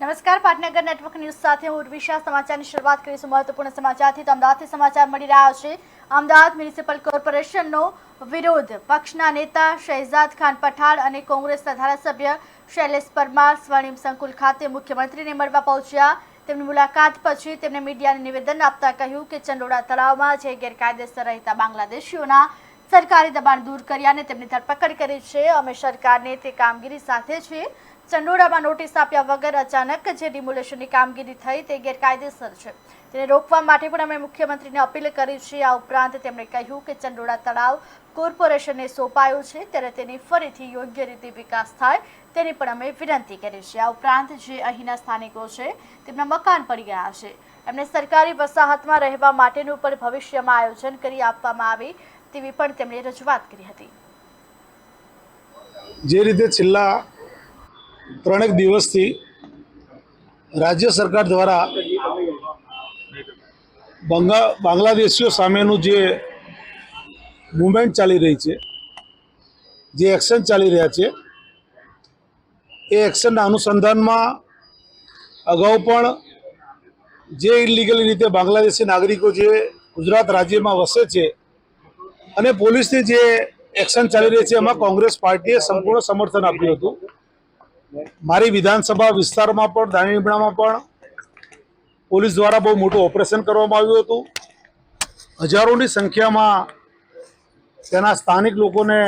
નમસ્કાર, પાટનગર network news સાથે હું ઉર્વિશા. સમાચારની શરૂઆત કરીશું. મહત્વપૂર્ણ સમાચારથી તો અમદાવાદથી સમાચાર મળી રહ્યા છે. અમદાવાદ મ્યુનિસિપલ કોર્પોરેશનનો વિરોધ. પક્ષના નેતા શહેજાદ ખાન પઠાણ અને કોંગ્રેસના ધારાસભ્ય શૈલેષ પરમાર, સ્વર્ણિમ સંકુલ ખાતે મુખ્યમંત્રીને મળવા પહોંચ્યા. તેમની મુલાકાત પછી તેમણે મીડિયાને નિવેદન આપતા કહ્યું કે, ચંડોળા તળાવમાં જે ગેરકાયદેસર રહેતા બાંગ્લાદેશીઓના સરકારી દબાણ દૂર કર્યા અને તેમની ધરપકડ કરી છે. અમે સરકારને તે કામગીરી સાથે છે ચંડોળામાં નોટિસ આપ્યા વગર અચાનક જે ડિમોલેશનની કામગીરી થઈ તે ગેરકાયદેસર છે. તેને રોકવા માટે પણ અમે મુખ્યમંત્રીને અપીલ કરી છે. આ ઉપરાંત તેમણે કહ્યું કે ચંડોળા તળાવ કોર્પોરેશનને સોંપાયું છે, ત્યારે તેની ફરીથી યોગ્ય રીતે વિકાસ થાય તેની પણ અમે વિનંતી કરી છે. આ ઉપરાંત જે અહીંના સ્થાનિકો છે, તેમના મકાન પડી ગયા છે. એમને સરકારી વસાહતમાં રહેવા માટેનું પણ ભવિષ્યમાં આયોજન કરી આપવામાં આવે. તેવી પણ તેમણે રજૂઆત કરી હતી. જે રીતે છેલ્લા ત્રણેક દિવસથી રાજ્ય સરકાર દ્વારા બંગા, બાંગ્લાદેશીઓ સામેનું જે મુવમેન્ટ ચાલી રહી છે, જે એક્શન ચાલી રહ્યા છે, એ એક્શનના અનુસંધાનમાં અગાઉ પણ જે ઇલીગલ રીતે બાંગ્લાદેશી નાગરિકો જે ગુજરાત રાજ્યમાં વસે છે અને પોલીસની જે એક્શન ચાલી રહી છે, એમાં કોંગ્રેસ પાર્ટીએ સંપૂર્ણ સમર્થન આપ્યું હતું. મારી વિધાનસભા વિસ્તારમાં પણ દાણીલીમડામાં પણ પોલીસ દ્વારા બહુ મોટું ઓપરેશન કરવામાં આવ્યું હતું. હજારોની સંખ્યામાં તેના સ્થાનિક લોકોને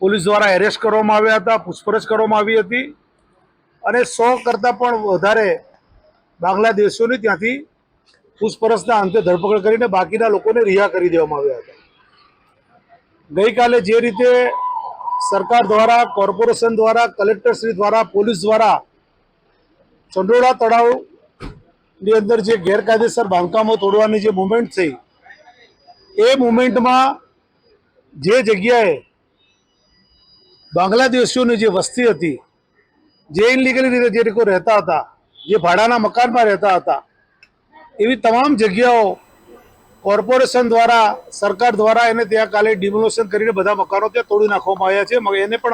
પોલીસ દ્વારા એરેસ્ટ કરવામાં આવ્યા હતા, પૂછપરછ કરવામાં આવી હતી. અને સો કરતાં પણ વધારે બાંગ્લાદેશીઓની ત્યાંથી પૂછપરછના અંતે ધરપકડ કરીને બાકીના લોકોને રિહા કરી દેવામાં આવ્યા હતા. ગઈકાલે જે રીતે સરકાર દ્વારા, કોર્પોરેશન દ્વારા, કલેક્ટરશ્રી દ્વારા, પોલીસ દ્વારા ચંડોળા તળાવની અંદર જે ગેરકાયદેસર બાંધકામો તોડવાની જે મુવમેન્ટ થઈ, એ મુવમેન્ટમાં જે જગ્યાએ બાંગ્લાદેશીઓની જે વસ્તી હતી, જે ઇનલીગલી રીતે જે લોકો રહેતા હતા, જે ભાડાના મકાનમાં રહેતા હતા એવી તમામ જગ્યાઓ કોર્પોરેશન દ્વારા, સરકાર દ્વારા એને ત્યાં કાલે ડિમોલેશન કરીને બધા મકાનો ત્યાં તોડી નાખવામાં આવ્યા છે. એને પણ